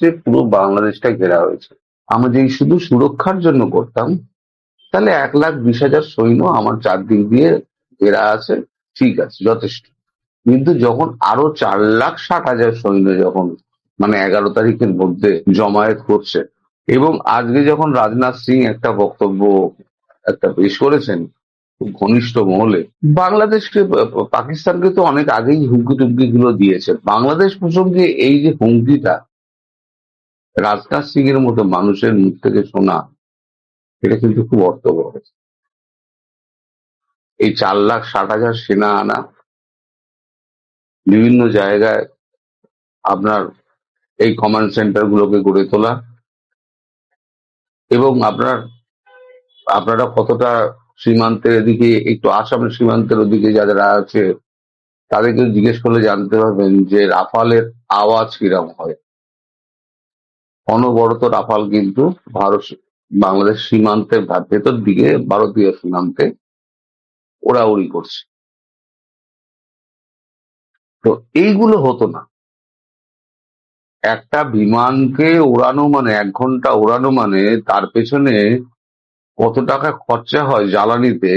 যে পুরো বাংলাদেশটা ঘেরা হয়েছে। আমরা যদি শুধু সুরক্ষার জন্য করতাম, তাহলে এক লাখ বিশ হাজার সৈন্য আমার চারদিক দিয়ে ঘেরা আছে, ঠিক আছে, যথেষ্ট। কিন্তু যখন আরও চার লাখ ষাট হাজার সৈন্য যখন মানে এগারো তারিখের মধ্যে জমায়েত করছে এবং আজকে যখন রাজনাথ সিং একটা বক্তব্য একটা পেশ করেছেন ঘনিষ্ঠ মহলে, বাংলাদেশকে, পাকিস্তানকে তো অনেক আগেই হুমকি টুমকি গুলো দিয়েছে। বাংলাদেশ প্রসঙ্গে এই যে হুমকিটা রাজনাথ সিং এর মতো মানুষের মুখ থেকে শোনা, এটা কিন্তু খুব অর্থবহ। এই চার লাখ ষাট হাজার সেনা আনা, বিভিন্ন জায়গায় আপনার এই কমান্ড সেন্টার গুলোকে গড়ে তোলা, এবং আপনার, আপনারা কতটা সীমান্তের এদিকে, একটু আসামের সীমান্তের ওদিকে যারা আছে, তাদেরকে জিজ্ঞেস করলে জানতে পারবেন যে রাফালের আওয়াজ কিরম হয়। অনবরত রাফাল কিন্তু ভারত বাংলাদেশ সীমান্তের ভেতর দিকে, ভারতীয় সীমান্তে ওরা ওড়াউড়ি করছে। তো এইগুলো হতো না। একটা বিমানকে ওড়ানো মানে এক ঘণ্টা ওড়ানো মানে তার পেছনে কত টাকা খরচা হয় জ্বালানিতে,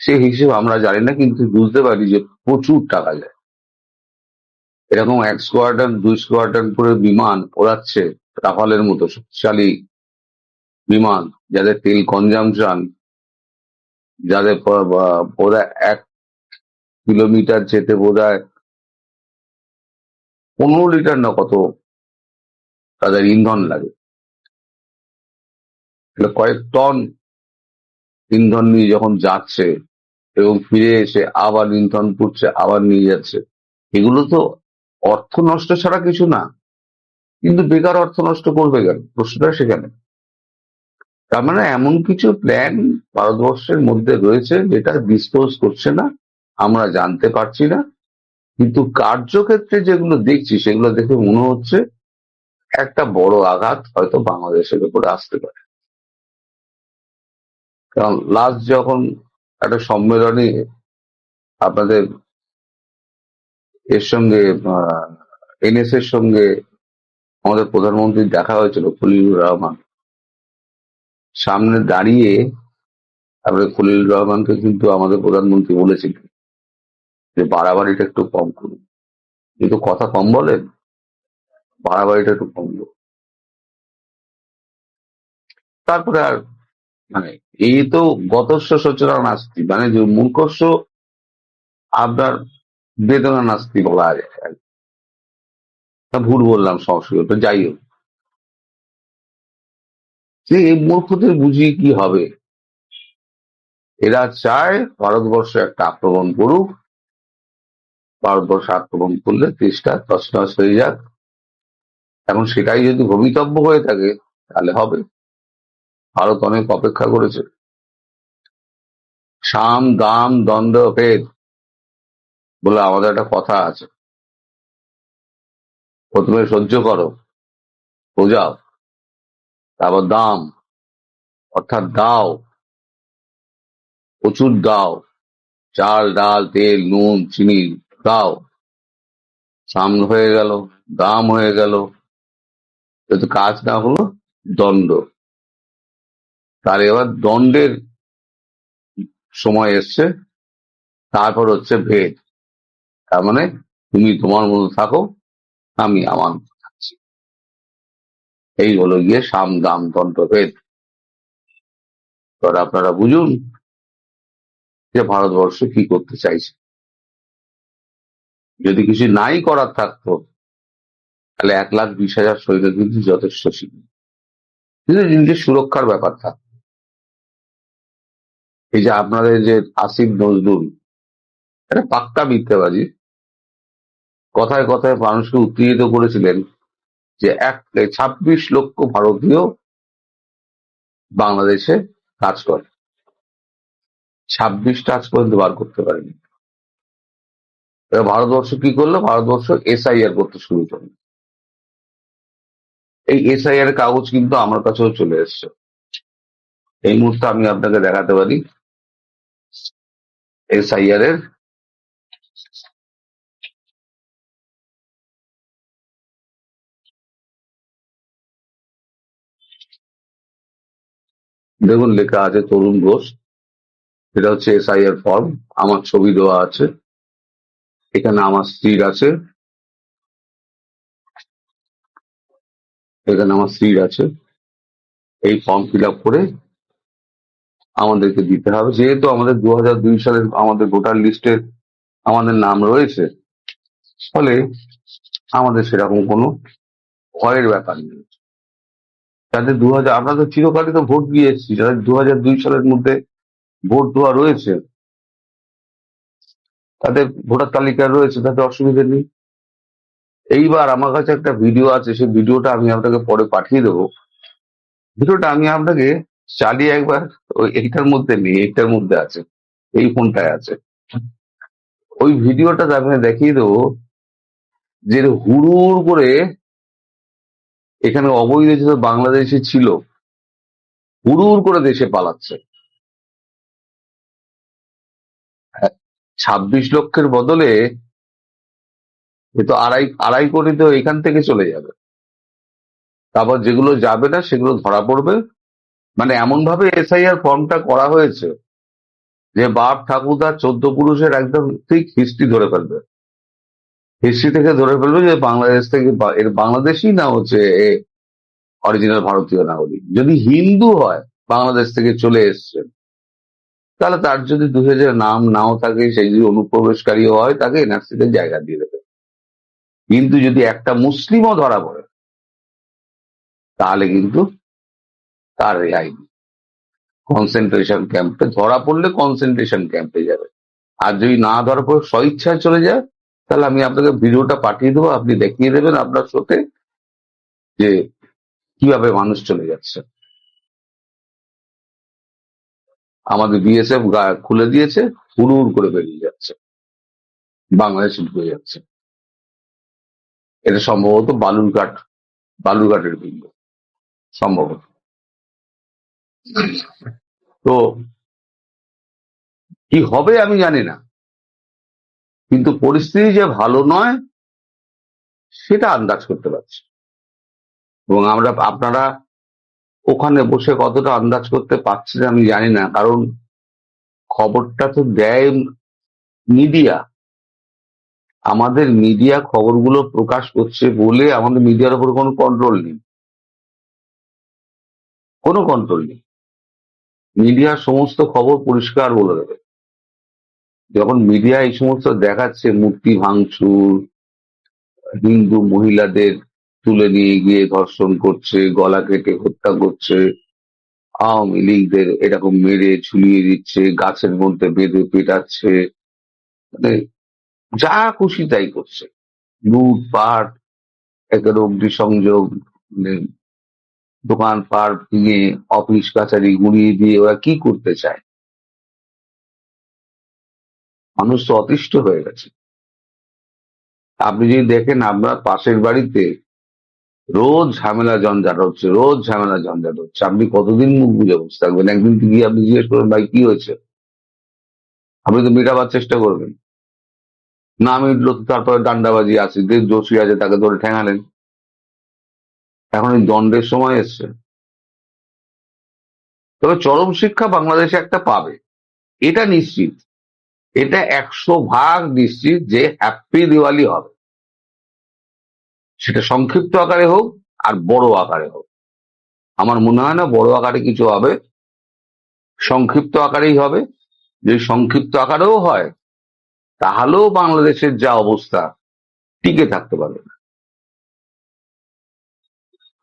সে হিসেব আমরা জানি না, কিন্তু বুঝতে পারি যে প্রচুর টাকা যায়। এরকম এক স্কোয়াড্রন দুই স্কোয়াড্রন করে বিমান ওড়াচ্ছে রাফালের মতো শক্তিশালী বিমান, যাদের তেল কনজামশন যাদের বোধহয় এক কিলোমিটার যেতে বোধহয় পনেরো লিটার না কত তাদের ইন্ধন লাগে। কয়েক টন ইন্ধন নিয়ে যখন যাচ্ছে এবং ফিরে এসে আবার ইন্ধন পুড়ছে, আবার নিয়ে যাচ্ছে, এগুলো তো অর্থ নষ্ট ছাড়া কিছু না, কিন্তু বেকার অর্থ নষ্ট করবে কেন? প্রশ্নটা সেখানে। তার মানে এমন কিছু প্ল্যান ভারতবর্ষের মধ্যে রয়েছে যেটা ডিসক্লোজ করছে না, আমরা জানতে পারছি না, কিন্তু কার্যক্ষেত্রে যেগুলো দেখছি, সেগুলো দেখে মনে হচ্ছে একটা বড় আঘাত হয়তো বাংলাদেশের উপরে আসতে পারে। কারণ লাস্ট যখন একটা সম্মেলনে আপনাদের এর সঙ্গে এনএস এর সঙ্গে আমাদের প্রধানমন্ত্রী দেখা হয়েছিল, খলিলুর রহমান সামনে দাঁড়িয়ে তারপরে খলিলুর রহমানকে কিন্তু আমাদের প্রধানমন্ত্রী বলেছিলেন যে, বাড়াবাড়িটা একটু কম করুন কিন্তু কথা কম বলেন, বাড়াবাড়িটা একটু কম। তারপরে আর মানে এই তো গতস্ব সচরা নাস্তি মানে যে মূর্খস্ব আপনার বেদনা নাস্তি বলা যায়। ভুল বললাম সংস্কৃত যাই হোক। যে এই মূর্খদের বুঝিয়ে কি হবে? এরা চায় ভারতবর্ষ একটা আক্রমণ করুক, ভারতবর্ষ আক্রমণ করলে দেশটা তছনছ হয়ে যাক। এখন সেটাই যদি ভবিতব্য হয়ে থাকে, তাহলে হবে। ভারত অনেক অপেক্ষা করেছে। সাম, দাম দণ্ড ভেদ। বলে আমাদের একটা কথা আছে। প্রথমে সহ্য করো, বোঝাও, তারপর দাম, অর্থাৎ দাও, প্রচুর দাও, চাল, ডাল, তেল, নুন, চিনি দাও। সাম হয়ে গেল, দাম হয়ে গেল। কিন্তু কাজ না হলো, দণ্ড। তার এবার দণ্ডের সময় এসছে, তারপর হচ্ছে ভেদ। তার মানে তুমি তোমার মতো থাকো, আমি আমার মতো থাকছি। এই হলো গিয়ে সাম দাম দণ্ড ভেদ। আপনারা বুঝুন যে ভারতবর্ষ কি করতে চাইছে। যদি কিছু নাই করার থাকতো, তাহলে এক লাখ বিশ হাজার সৈন্য কিন্তু যথেষ্ট ছিল। কিন্তু নিজের সুরক্ষার ব্যাপার থাকতো এই যে আপনাদের যে আসিফ নজরুল এটা পাক্কা মিথ্যাবাজি কথায় কথায় মানুষকে উত্তেজিত করেছিলেন যে এক ছাব্বিশ লক্ষ ভারতীয় বাংলাদেশে কাজ করে। ছাব্বিশটা আজ পর্যন্ত বার করতে পারেনি। ভারতবর্ষ কি করল? ভারতবর্ষ এসআইআর করতে শুরু করল। এই এসআইআর কাগজ কিন্তু আমার কাছেও চলে এসছে। এই মুহূর্তে আমি আপনাকে দেখাতে পারি এসআইআর এর দেখুন, লেখা আছে তরুণ ঘোষ। এটা হচ্ছে এসআইআর ফর্ম আমার ছবি দেওয়া আছে। এখানে আমার স্ত্রীর আছে। এখানে আমার স্ত্রীর আছে। এই ফর্ম ফিল করে আমাদেরকে দিতে হবে। যেহেতু আমাদের দু দুই সালের আমাদের ভোটার লিস্টে আমাদের নাম রয়েছে, ফলে আমাদের সেরকম কোনো ভয়ের ব্যাপার নেই। যাদের দু হাজার আমরা তো চিরকালই তো ভোট দিয়ে এসেছি, যাদের দু দুই সালের মধ্যে ভোট দেওয়া রয়েছে, তাদের ভোটার তালিকায় রয়েছে, তাতে অসুবিধা নেই। এইবার আমার কাছে একটা ভিডিও আছে, সেই ভিডিওটা আমি আপনাকে পরে পাঠিয়ে দেবো। ভিডিওটা আমি আপনাকে চালিয়ে একবার ওই এইটার মধ্যে নেই, এইটার মধ্যে আছে, এই ফোনটায় আছে। ওই ভিডিওটা আমি দেখিয়ে দেবো, যে হুড়ুর করে এখানে অবৈধ যে বাংলাদেশে ছিল। হুড়ুর করে দেশে পালাচ্ছে। ছাব্বিশ লক্ষের বদলে এ আড়াই আড়াই কোটি তো এখান থেকে চলে যাবে। তারপর যেগুলো যাবে না, সেগুলো ধরা পড়বে। মানে এমন ভাবে এসআইআর ফর্মটা করা হয়েছে যে বাপ ঠাকুরদার চোদ্দ পুরুষের একদম ঠিক হিস্ট্রি ধরে ফেলবে। হিস্ট্রি থেকে ধরে ফেলবে যে বাংলাদেশ থেকে এর বাংলাদেশই না হচ্ছে অরিজিনাল ভারতীয় নাগরিক। যদি হিন্দু হয়, বাংলাদেশ থেকে চলে এসছে, তাহলে তার যদি দু হাজার নাম নাও থাকে সেই যদি অনুপ্রবেশকারী হয়, তাকে এনআরসিতে জায়গা দিয়ে দেবে। কিন্তু যদি একটা মুসলিমও ধরা পড়ে, তাহলে কিন্তু তার রেহাই কনসেন্ট্রেশন ক্যাম্পে ধরা পড়লে কনসেন্ট্রেশন ক্যাম্পে যাবে। আর যদি না ধরা পড়ে, স্বইচ্ছায় চলে যায় তাহলে আমি আপনাকে ভিডিওটা পাঠিয়ে দেবো, আপনি দেখিয়ে দেবেন আপনার সাথে যে কীভাবে মানুষ চলে যাচ্ছে। আমাদের বিএসএফ খুলে দিয়েছে হুড় করে বেরিয়ে যাচ্ছে। বাংলাদেশ ঢুকে যাচ্ছে। এটা সম্ভবত বালুরঘাট, বালুরঘাটের বিন্দু, সম্ভবত। তো কি হবে আমি জানি না। কিন্তু পরিস্থিতি যে ভালো নয়, সেটা আন্দাজ করতে পারছি। এবং আমরা, আপনারা ওখানে বসে কতটা আন্দাজ করতে পারছেন আমি জানি না, কারণ খবরটা তো দেয় মিডিয়া। আমাদের মিডিয়া খবরগুলো প্রকাশ করছে বলে আমাদের মিডিয়ার উপর কোনো কন্ট্রোল নেই। কোনো কন্ট্রোল নেই। মিডিয়া সমস্ত খবর পরিষ্কার বলে দেবে। যখন মিডিয়া এই সমস্ত দেখাচ্ছে, মূর্তি ভাঙচুর, হিন্দু মহিলাদের তুলে নিয়ে গিয়ে ধর্ষণ করছে, গলা কেটে হত্যা করছে, আওয়ামী লীগদের এরকম মেরে ঝুলিয়ে দিচ্ছে, গাছের মধ্যে বেঁধে পেটাচ্ছে মানে যা খুশি তাই করছে। লুটপাট, একের অগ্নিসংযোগ মানে দোকান পাট ভেঙে, অফিস কাছারি গুঁড়িয়ে দিয়ে ওরা কি করতে চায়? মানুষ তো অতিষ্ঠ হয়ে গেছে। আপনি যদি দেখেন আপনার পাশের বাড়িতে রোজ ঝামেলা ঝঞ্ঝাট হচ্ছে, রোজ ঝামেলা ঝঞ্ঝাট হচ্ছে। আপনি কতদিন মুখ বুঝে বসে থাকবেন? একদিন গিয়ে আপনি জিজ্ঞেস করবেন, ভাই, কি হয়েছে? আপনি তো মেটাবার চেষ্টা করবেন। না মিটলো তো তারপরে ডান্ডাবাজি আছে, যে দোষী আছে তাকে ধরে ঠেঙালেন। এখন এই দণ্ডের সময় এসছে। তবে চরম শিক্ষা বাংলাদেশে একটা পাবে। এটা নিশ্চিত। এটা একশো ভাগ নিশ্চিত যে হ্যাপি দিওয়ালি হবে। সেটা সংক্ষিপ্ত আকারে হোক আর বড় আকারে হোক। আমার মনে হয় না বড় আকারে কিছু হবে, সংক্ষিপ্ত আকারেই হবে। যদি সংক্ষিপ্ত আকারেও হয়, তাহলেও বাংলাদেশের যা অবস্থা টিকে থাকতে পারবে না।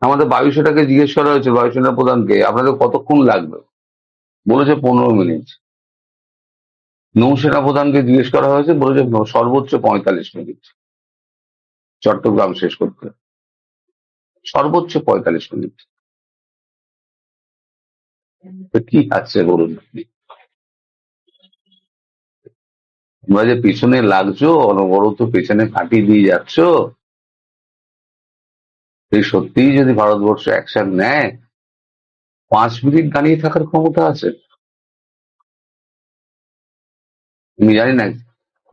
আমাদের বায়ুসেনাকে জিজ্ঞেস করা হয়েছে, বায়ুসেনা প্রধানকে, আপনাদের কতক্ষণ লাগবে? বলেছে পনেরো মিনিট। নৌসেনা প্রধানকে জিজ্ঞেস করা হয়েছে, বলেছে সর্বোচ্চ পঁয়তাল্লিশ মিনিট। চট্টগ্রাম শেষ করতে। সর্বোচ্চ পঁয়তাল্লিশ মিনিট। কি আছে বলুন তোমরা যে পিছনে লাগছো, অনবরত পেছনে কাটিয়ে দিয়ে যাচ্ছ, এই সত্যিই যদি ভারতবর্ষ অ্যাকশন নেয়, পাঁচ মিনিট দাঁড়িয়ে থাকার ক্ষমতা আছে। আমি জানি না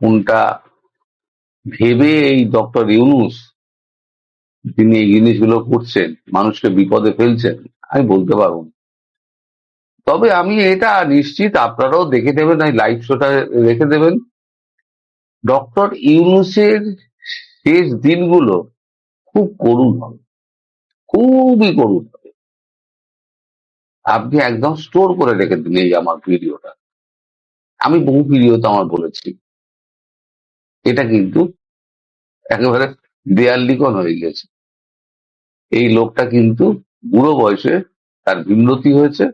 কোনটা ভেবে এই ডক্টর ইউনুস তিনি এই জিনিসগুলো করছেন, মানুষকে বিপদে ফেলছেন, আমি বলতে পারব তবে আমি এটা নিশ্চিত, আপনারাও দেখে দেবেন, এই লাইভ শোটা রেখে দেবেন। ডক্টর ইউনুসের শেষ দিনগুলো খুব করুণ হবে, খুবই করুণ হবে। আপনি একদম স্টোর করে রেখে দিন এই আমার ভিডিওটা আমি বহু ভিডিওতে আমার বলেছি। এটা কিন্তু একেবারে দেয়াল লিখন হয়ে গেছে এই লোকটা কিন্তু বুড়ো বয়সে তার বিন্নতি হয়েছে,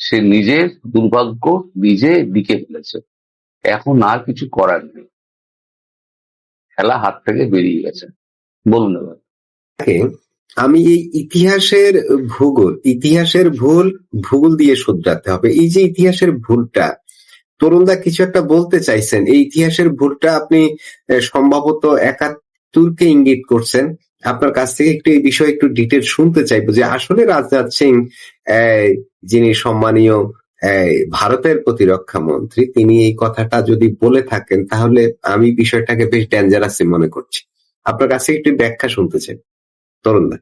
সে নিজের দুর্ভাগ্য নিজে দিকে ফেলেছে। এখন আর কিছু করার নেই। খেলা হাত থেকে বেরিয়ে গেছে। বলুন আমি এই ইতিহাসের ভূগোল, ইতিহাসের ভুল ভূগোল দিয়ে শুধরাতে হবে। এই যে ইতিহাসের ভুলটা তরুণদা কিছু একটা বলতে চাইছেন। এই ইতিহাসের ভুলটা আপনি সম্ভবত একাত্তরকে ইঙ্গিত করছেন। আপনার কাছ থেকে একটু এই বিষয়ে একটু ডিটেল শুনতে চাইব যে আসলে রাজনাথ সিং যিনি সম্মানীয় ভারতের প্রতিরক্ষা মন্ত্রী তিনি এই কথাটা যদি বলে থাকেন তাহলে আমি বিষয়টাকে বেশ ডেঞ্জারাসই মনে করছি। আপনার কাছে একটু ব্যাখ্যা শুনতে চাই। তরুণদা।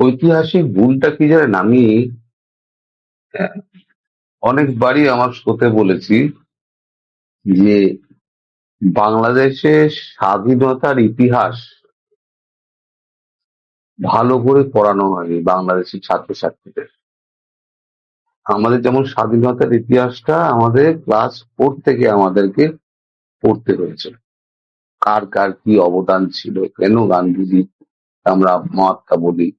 ঐতিহাসিক ভুলটা কি আমি আহ, অনেকবারই আমার শোতে বলেছি যে বাংলাদেশের স্বাধীনতার ইতিহাস ভালো করে পড়ানো হয়নি বাংলাদেশের ছাত্রছাত্রীদের। আমাদের যেমন স্বাধীনতার ইতিহাসটা আমাদের ক্লাস ফোর থেকে আমাদেরকে পড়তে হয়েছে। কার কার কি অবদান ছিল? কেন গান্ধীজি আমরা মহাত্মা বলি?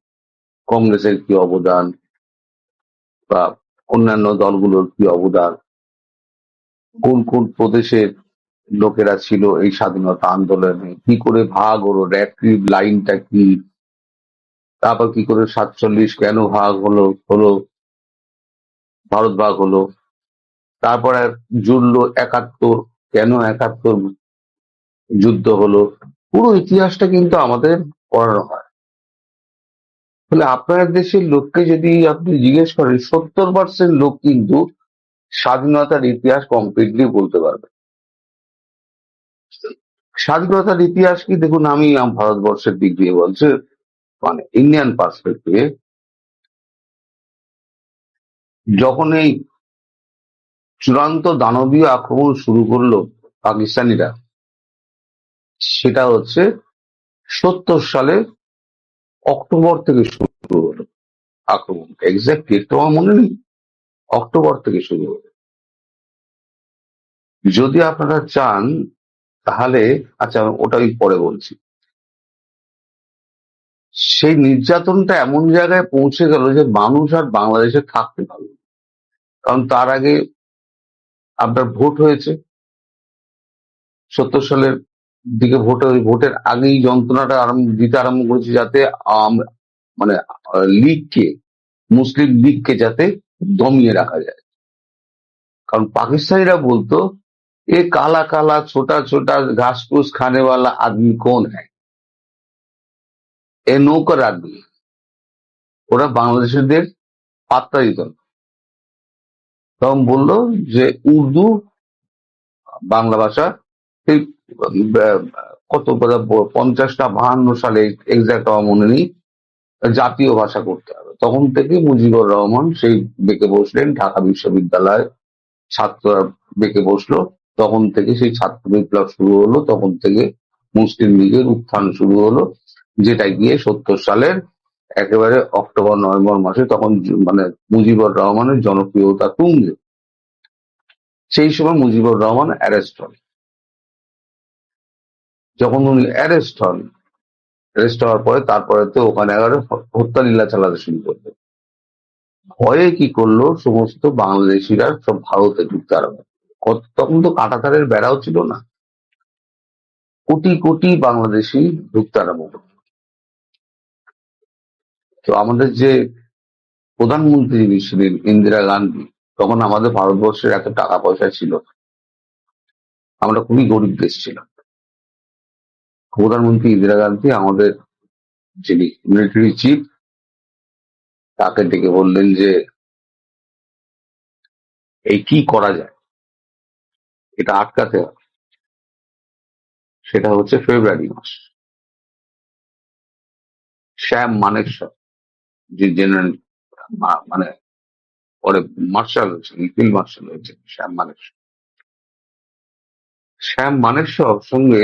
কংগ্রেসের কি অবদান? বা অন্যান্য দলগুলোর কি অবদান? কোন কোন প্রদেশের লোকেরা ছিল এই স্বাধীনতা আন্দোলনে? কি করে ভাগ হলো? র্যাক্রিব লাইনটা কি? তারপর কি করে সাতচল্লিশ কেন ভাগ হলো হলো? ভারত ভাগ হলো। তারপরে জুড়লো একাত্তর, কেন একাত্তর যুদ্ধ হলো? পুরো ইতিহাসটা কিন্তু আমাদের পড়ানো হয়। ফলে আপনার দেশের লোককে যদি আপনি জিজ্ঞেস করেন, সত্তর পার্সেন্ট লোক কিন্তু স্বাধীনতার ইতিহাস কমপ্লিটলি বলতে পারবে। স্বাধীনতার ইতিহাস কি? দেখুন, আমি ভারতবর্ষের দিক দিয়ে বলছি মানে ইন্ডিয়ান পার্সপেক্টিভে যখন এই চূড়ান্ত দানবীয় আক্রমণ শুরু করল পাকিস্তানিরা, সেটা হচ্ছে সত্তর সালে অক্টোবর থেকে শুরু হলো আক্রমণ। এক্সাক্ট ডেট আমার মনে নেই। অক্টোবর থেকে শুরু হলো। যদি আপনারা চান, তাহলে আচ্ছা ওটা আমি পরে বলছি। সেই নির্যাতনটা এমন জায়গায় পৌঁছে গেল যে মানুষ আর বাংলাদেশে থাকতে পারল। কারণ তার আগে আপনার ভোট হয়েছে। সত্তর সালের দিকে ভোট ওই ভোটের আগেই যন্ত্রণাটা আরম্ভ দিতে আরম্ভ করেছে যাতে আম- মানে আহ, লীগকে মুসলিম লীগকে যাতে দমিয়ে রাখা যায় কারণ পাকিস্তানিরা বলতো এ কালা কালা ছোটা ছোটা ঘাস ফুস খানে वाला आदमी कौन है এ নৌকার আদমি ওরা বাংলাদেশিদের পাত্তা দিত না তখন বললো যে উর্দু বাংলা ভাষা এই আহ, কত পঞ্চাশটা বাহান্ন সালে এক্সাক্ট আমার মনে নেই, জাতীয় ভাষা করতে হবে। তখন থেকে মুজিবুর রহমান সেই বেঁকে বসলেন, ঢাকা বিশ্ববিদ্যালয় ছাত্ররা বেঁকে বসল। তখন থেকে সেই ছাত্র বিপ্লব শুরু হলো, তখন থেকে মুসলিম লীগের উত্থান শুরু হলো যেটা গিয়ে সত্তর সালের একেবারে অক্টোবর, নভেম্বর মাসে তখন মানে মুজিবুর রহমানের জনপ্রিয়তা তুঙ্গে। সেই সময় মুজিবুর রহমান অ্যারেস্ট হন যখন উনি অ্যারেস্ট হন অ্যারেস্ট হওয়ার পরে তারপরে তো ওখানে হ- হত্যা লীলা চালাতে শুরু করল। ভয়ে কি করল? সমস্ত বাংলাদেশিরা সব ভারতে ঢুকতে আরম্ভ তখন তো কাঁটাতারের বেড়াও ছিল না। কোটি কোটি বাংলাদেশি ঢুকতে আরম্ভ করল। তো আমাদের যে প্রধানমন্ত্রী যিনি ছিলেন, ইন্দিরা গান্ধী, তখন আমাদের ভারতবর্ষের এত টাকা পয়সা ছিল আমরা খুবই গরিব দেশ ছিলাম। প্রধানমন্ত্রী ইন্দিরা গান্ধী, আমাদের যিনি মিলিটারি চিফ তাকে ডেকে বললেন যে, এই কি করা যায়? এটা আটকাতে হবে। সেটা হচ্ছে ফেব্রুয়ারি মাস। শ্যাম মানেকশা যে জেনারেল মানে পরে মার্শাল হয়েছেন ফিল্ড মার্শাল হয়েছেন, শ্যাম মানেকশ শ্যাম মানেকশর সঙ্গে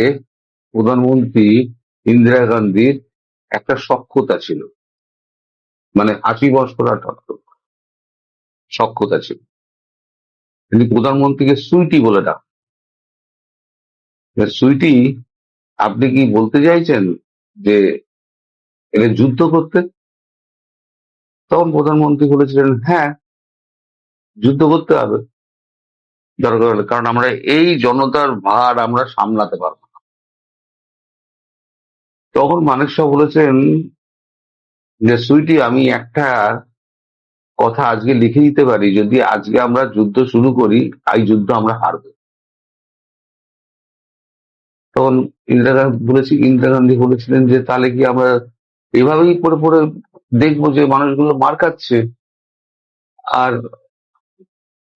প্রধানমন্ত্রী ইন্দিরা গান্ধীর একটা সক্ষতা ছিল। মানে আশি বছর সক্ষতা ছিল। তিনি প্রধানমন্ত্রীকে সুইটি বলে ডাক। সুইটি, আপনি কি বলতে চাইছেন যে এদের যুদ্ধ করতে? তখন প্রধানমন্ত্রী বলেছিলেন হ্যাঁ যুদ্ধ করতে হবে। দরকার হলে, কারণ আমরা এই জনতার ভার আমরা সামলাতে পারব। তখন মানেকশা বলেছেন যে, সুইটি, আমি একটা কথা আজকে লিখে দিতে পারি, যদি আজকে আমরা যুদ্ধ শুরু করি, এই যুদ্ধ আমরা হারবো। তখন ইন্দিরা গান্ধী বলেছি, ইন্দিরা গান্ধী বলেছিলেন যে, তাহলে কি আমরা এভাবেই পরে পরে দেখব যে, মানুষগুলো মার খাচ্ছে? আর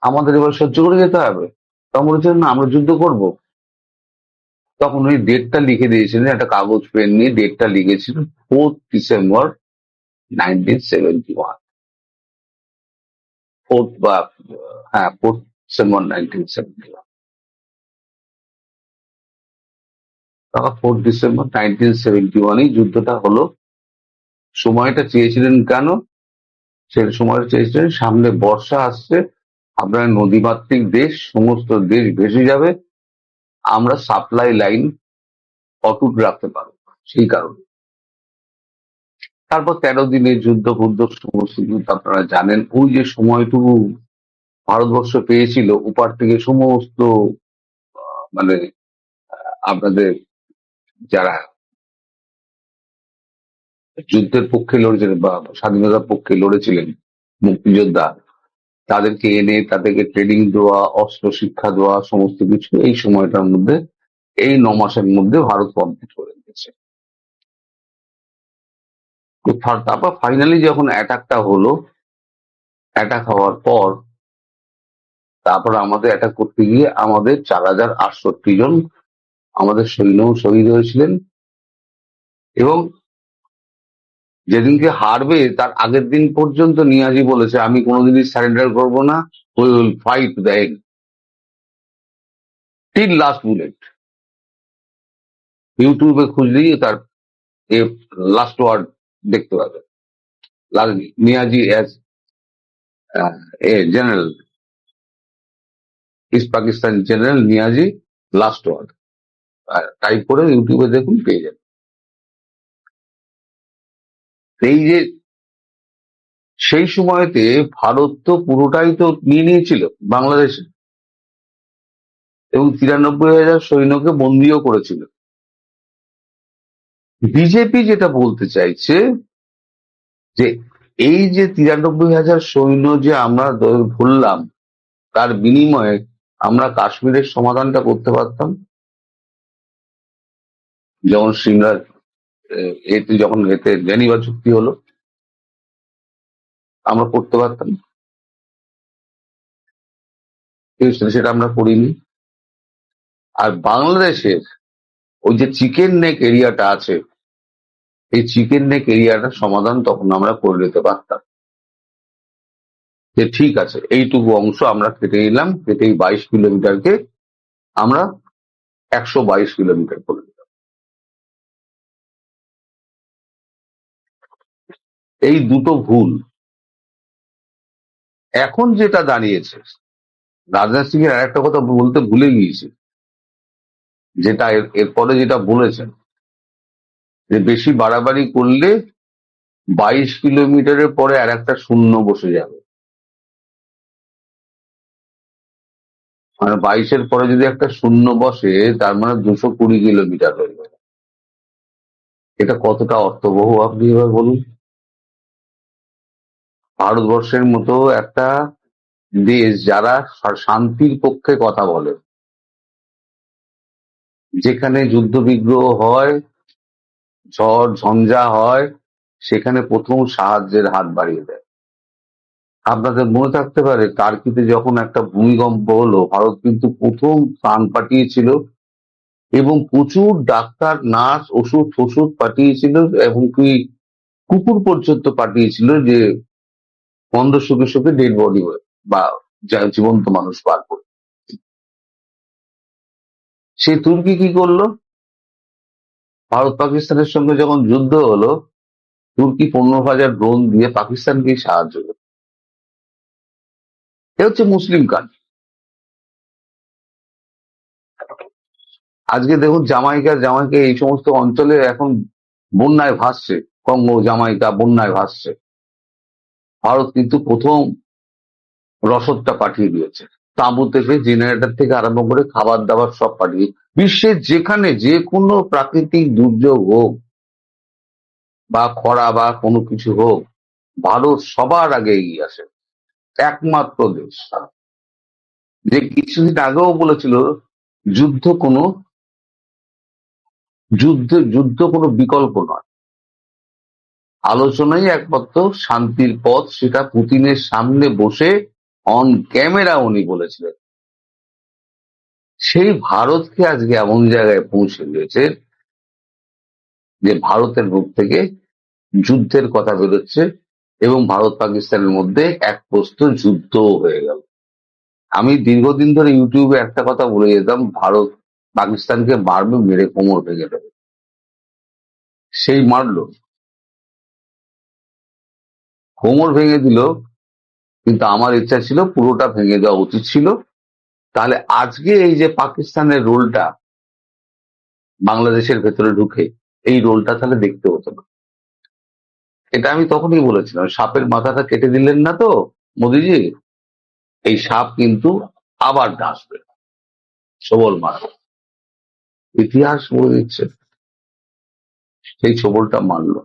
আমাদের এবার সহ্য করে যেতে হবে? তখন বলেছিলেন, না, আমরা যুদ্ধ করব। তখন উনি ডেটটা লিখে দিয়েছিলেন, একটা কাগজ পেন নিয়ে ডেটটা লিখেছিলেন fourth December nineteen seventy one fourth বা হ্যাঁ fourth December nineteen seventy one fourth December nineteen seventy ওয়ানেই যুদ্ধটা হলো। সময়টা চেয়েছিলেন কেন? সে সময়টা চেয়েছিলেন, সামনে বর্ষা আসছে, আপনার নদীমাতৃক দেশ, সমস্ত দেশ ভেসে যাবে। আমরা সাপ্লাই লাইন অটুট রাখতে পারব সেই কারণে। তারপর তেরো দিনের যুদ্ধ বুদ্ধ সমস্ত যুদ্ধ আপনারা জানেন, ওই যে সময়টুকু ভারতবর্ষ পেয়েছিল উপার থেকে সমস্ত মানে আপনাদের যারা যুদ্ধের পক্ষে লড়েছিলেন বা স্বাধীনতার পক্ষে লড়েছিলেন মুক্তিযোদ্ধা তাদেরকে এনে তাদেরকে ট্রেনিং দেওয়া, অস্ত্র শিক্ষা দেওয়া, সমস্ত কিছু এই সময়টার মধ্যে, এই ন মাসের মধ্যে ভারত কমপ্লিট করে দিয়েছে। তারপর ফাইনালি যখন অ্যাটাকটা হলো অ্যাটাক হওয়ার পর, তারপর আমাদের অ্যাটাক করতে গিয়ে আমাদের চার হাজার আটষট্টি জন আমাদের সৈন্য শহীদ হয়েছিলেন এবং যেদিনকে হারবে, তার আগের দিন পর্যন্ত নিয়াজি বলেছে, আমি কোনোদিনই সারেন্ডার করব না we will fight the end till last bullet ইউটিউবে খুঁজলেই তার এ লাস্ট ওয়ার্ড দেখতে পাবে। Niazi as a general east Pakistan general Niazi last word type করে ইউটিউবে দেখুন, পেয়ে যাবেন। এই যে সেই সময়তে ভারত তো পুরোটাই তো নিয়ে নিয়েছিল বাংলাদেশে। এবং তিরানব্বই হাজার সৈন্যকে বন্দিও করেছিল। বিজেপি যেটা বলতে চাইছে যে এই যে তিরানব্বই হাজার সৈন্য যে আমরা ভুললাম তার বিনিময়ে আমরা কাশ্মীরের সমাধানটা করতে পারতাম? যেমন আহ, এতে যখন এতে জেনিভা চুক্তি হলো, আমরা করতে পারতাম। সেটা আমরা করিনি আর বাংলাদেশের ওই যে চিকেন নেক এরিয়াটা আছে, এই চিকেন নেক এরিয়াটার সমাধান তখন আমরা করে নিতে পারতাম। যে ঠিক আছে, এইটুকু অংশ আমরা কেটে নিলাম কেটে বাইশ কিলোমিটারকে আমরা একশো বাইশ কিলোমিটার করে এই দুটো ভুল। এখন যেটা দাঁড়িয়েছে, রাজনাথ সিং এর আরেকটা কথা বলতে ভুলে গিয়েছে, যেটা এরপরে যেটা বলেছেন, যে বেশি বাড়াবাড়ি করলে বাইশ কিলোমিটারের পরে আর একটা শূন্য বসে যাবে। মানে বাইশের পরে যদি একটা শূন্য বসে, তার মানে দুশো কুড়ি কিলোমিটার হয়ে যাবে। এটা কতটা অর্থবহ, আপনি এবার বলুন। ভারতবর্ষের মতো একটা দেশ যারা শান্তির পক্ষে কথা বলে। যেখানে যুদ্ধ বিগ্রহ হয়, ঝড়, ঝঞ্ঝা হয়, সেখানে প্রথম সাহায্যের হাত বাড়িয়ে দেয়। আপনাদের মনে থাকতে পারে, কার্কিতে যখন একটা ভূমিকম্প হলো, ভারত কিন্তু প্রথম ত্রাণ পাঠিয়েছিল এবং প্রচুর ডাক্তার, নার্স, ওষুধ ফষুধ পাঠিয়েছিল এবং কি কুকুর পর্যন্ত পাঠিয়েছিল যে বন্ধ সুখে সুখে ডেড বডি হয়ে বা জীবন্ত মানুষ বার করে। সেই তুর্কি কি করল? ভারত পাকিস্তানের সঙ্গে যখন যুদ্ধ হলো, তুর্কি পনেরো হাজার ড্রোন দিয়ে পাকিস্তানকে সাহায্য করল। এ হচ্ছে মুসলিম কান্ট্রি আজকে দেখুন জামাইকা জামাইকা এই সমস্ত অঞ্চলে এখন বন্যায় ভাসছে, কঙ্গো, জামাইকা বন্যায় ভাসছে। ভারত কিন্তু প্রথম রসদটা পাঠিয়ে দিয়েছে। তাঁবু থেকে জেনারেটর থেকে আরম্ভ করে খাবার দাবার সব পাঠিয়ে বিশ্বের যেখানে যে কোনো প্রাকৃতিক দুর্যোগ হোক বা খরা বা কোনো কিছু হোক, ভারত সবার আগে এগিয়ে আসে। একমাত্র দেশ। যে কিছুদিন আগেও বলেছিল, যুদ্ধ কোনো, যুদ্ধ যুদ্ধ কোনো বিকল্প নয়। আলোচনাই একমাত্র শান্তির পথ, সেটা পুতিনের সামনে বসে অন ক্যামেরা উনি বলেছিলেন। সেই ভারতকে আজকে এমন জায়গায় পৌঁছে দিয়েছে যে ভারতের মুখ থেকে যুদ্ধের কথা বেরোচ্ছে এবং ভারত পাকিস্তানের মধ্যে এক প্রস্ত যুদ্ধ হয়ে গেল। আমি দীর্ঘদিন ধরে ইউটিউবে একটা কথা বলে যেতাম, ভারত পাকিস্তানকে মারবে, মেরে কোমর ভেঙে দেবে। সেই মারলো। কোমর ভেঙে দিল, কিন্তু আমার ইচ্ছা ছিল পুরোটা ভেঙে দেওয়া উচিত ছিল। তাহলে আজকে এই যে পাকিস্তানের রোলটা বাংলাদেশের ভেতরে ঢুকে এই রোলটা তাহলে দেখতে হতো না। এটা আমি তখনই বলেছিলাম, সাপের মাথাটা কেটে দিলেন না তো মোদিজি, এই সাপ কিন্তু আবার ডাসবে, সবল মার ইতিহাস বলে দিচ্ছে, সেই ছবলটা মারলো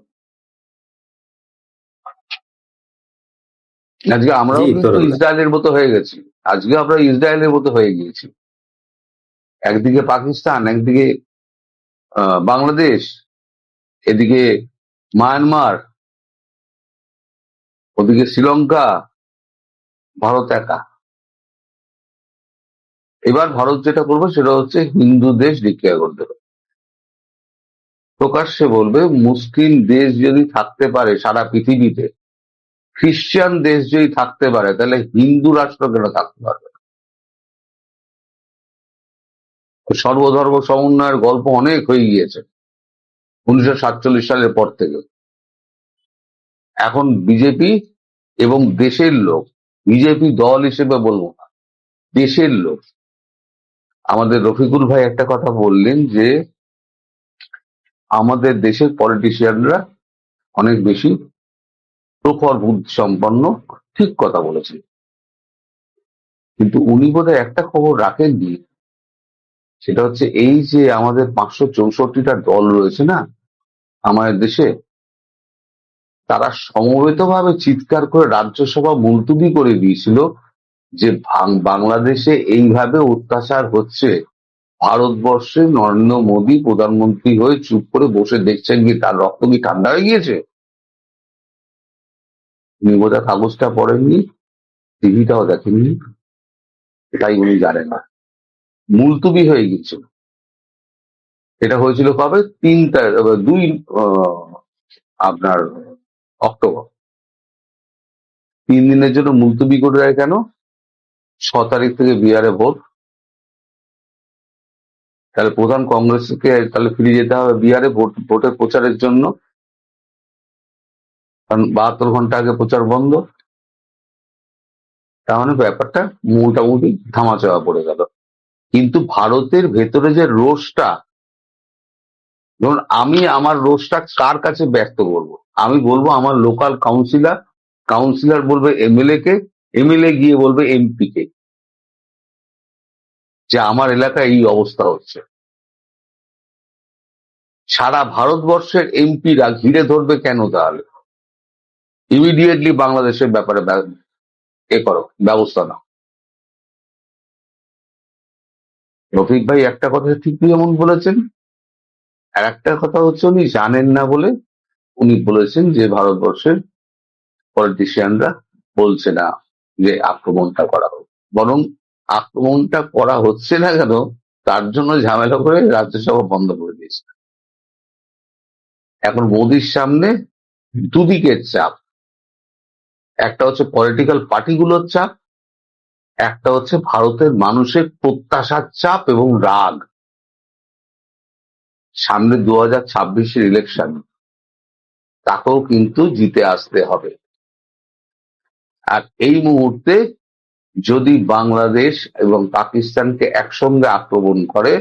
আজকে আমরাও কিন্তু ইসরায়েলের মতো হয়ে গেছি। আজকে আমরা ইসরায়েলের মতো হয়ে গিয়েছি। একদিকে পাকিস্তান একদিকে বাংলাদেশ এদিকে মায়ানমার ওদিকে শ্রীলঙ্কা ভারত একা। এবার ভারত যেটা করবে সেটা হচ্ছে হিন্দু দেশ ডিক্লেয়ার করতে হবে প্রকাশ্যে বলবে মুসলিম দেশ যদি থাকতে পারে সারা পৃথিবীতে খ্রিস্টান দেশ যদি থাকতে পারে, তাহলে হিন্দু রাষ্ট্র কেন থাকতে পারবে সর্বধর্ম সমন্বয়ের গল্প অনেক হয়ে গিয়েছে, উনিশশো সাতচল্লিশ সালের পর থেকে। এখন বিজেপি এবং দেশের লোক, বিজেপি দল হিসেবে বলব না, দেশের লোক। আমাদের রফিকুল ভাই একটা কথা বললেন যে, আমাদের দেশের পলিটিশিয়ানরা অনেক বেশি প্রখর বুদ্ধি সম্পন্ন ঠিক কথা বলেছেন। কিন্তু উনি বোধহয় একটা খবর রাখেননি, সেটা হচ্ছে এই যে আমাদের পাঁচশো চৌষট্টিটা দল রয়েছে না, আমাদের দেশে, তারা সমবেতভাবে চিৎকার করে রাজ্যসভা মুলতুবি করে দিয়েছিল যে বাংলাদেশে এইভাবে অত্যাচার হচ্ছে। ভারতবর্ষে নরেন্দ্র মোদী প্রধানমন্ত্রী হয়ে চুপ করে বসে দেখছেন কি তার রক্ত কি ঠান্ডা হয়ে গিয়েছে? উনি বোধহয় কাগজটা পড়েননি, টিভিটাও দেখেননি, তাই উনি জানেন না। মুলতুবি হয়ে গিয়েছিল এটা হয়েছিল কবে? তিন দুই আপনার অক্টোবর। তিন দিনের জন্য মুলতুবি করে দেয় কেন? ছ তারিখ থেকে বিহারে ভোট। তাহলে প্রধান কংগ্রেসকে তাহলে ফিরে যেতে হবে বিহারে ভোট, ভোটের প্রচারের জন্য। কারণ বাহাত্তর ঘণ্টা আগে প্রচার বন্ধ। তার মানে ব্যাপারটা মোটামুটি ধামাচাপা পড়ে গেল। কিন্তু ভারতের ভেতরে যে রোষটা, ধরুন আমি আমার রোষটা কার কাছে ব্যক্ত করব? আমি বলব আমার লোকাল কাউন্সিলর কাউন্সিলর বলবে এমএলএ কে, এমএলএ গিয়ে বলবে এমপি কে। যে আমার এলাকায় এই অবস্থা হচ্ছে। সারা ভারতবর্ষের এমপিরা ঘিরে ধরবে কেন তাহলে? ইমিডিয়েটলি বাংলাদেশের ব্যাপারে এ করো, ব্যবস্থা নাও। রফিক ভাই, একটা কথা ঠিক যেমন বলেছেন? আর একটা কথা হচ্ছে উনি জানেন না বলে উনি বলেছেন যে ভারতবর্ষের পলিটিশিয়ানরা বলছে না যে আক্রমণটা করা হোক। বরং আক্রমণটা করা হচ্ছে না কেন, তার জন্য ঝামেলা করে রাজ্যসভা বন্ধ করে দিয়েছে। এখন মোদির সামনে দুদিকের চাপ। একটা হচ্ছে পলিটিক্যাল পার্টিগুলোর চাপ, একটা হচ্ছে ভারতের মানুষের প্রত্যাশার চাপ এবং রাগ। সামনে দু হাজার ছাব্বিশের ইলেকশন তাকেও কিন্তু জিতে আসতে হবে। আর এই মুহূর্তে যদি বাংলাদেশ এবং পাকিস্তানকে একসঙ্গে আক্রমণ করে,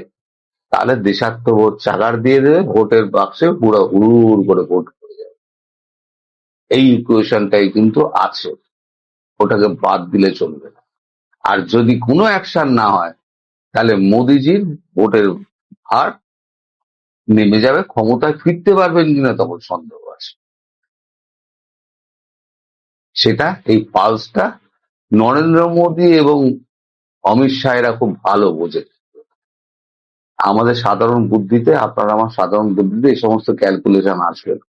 তাহলে দেশাত্মবোধ চাগার দিয়ে দেবে, ভোটের বাক্সে পুরো হুড় করে ভোট এই ইকুয়েশনটাই কিন্তু আছে। ওটাকে বাদ দিলে চলবে না। আর যদি কোনো অ্যাকশন না হয়, তাহলে মোদিজির ভোটের হার নেমে যাবে, ক্ষমতায় ফিরতে পারবেন কিনা তখন সন্দেহ আছে। সেটা এই পালসটা নরেন্দ্র মোদী এবং অমিত শাহেরা খুব ভালো বোঝে। আমাদের সাধারণ বুদ্ধিতে আপনার আমার সাধারণ বুদ্ধিতে এই সমস্ত ক্যালকুলেশন আসবে না।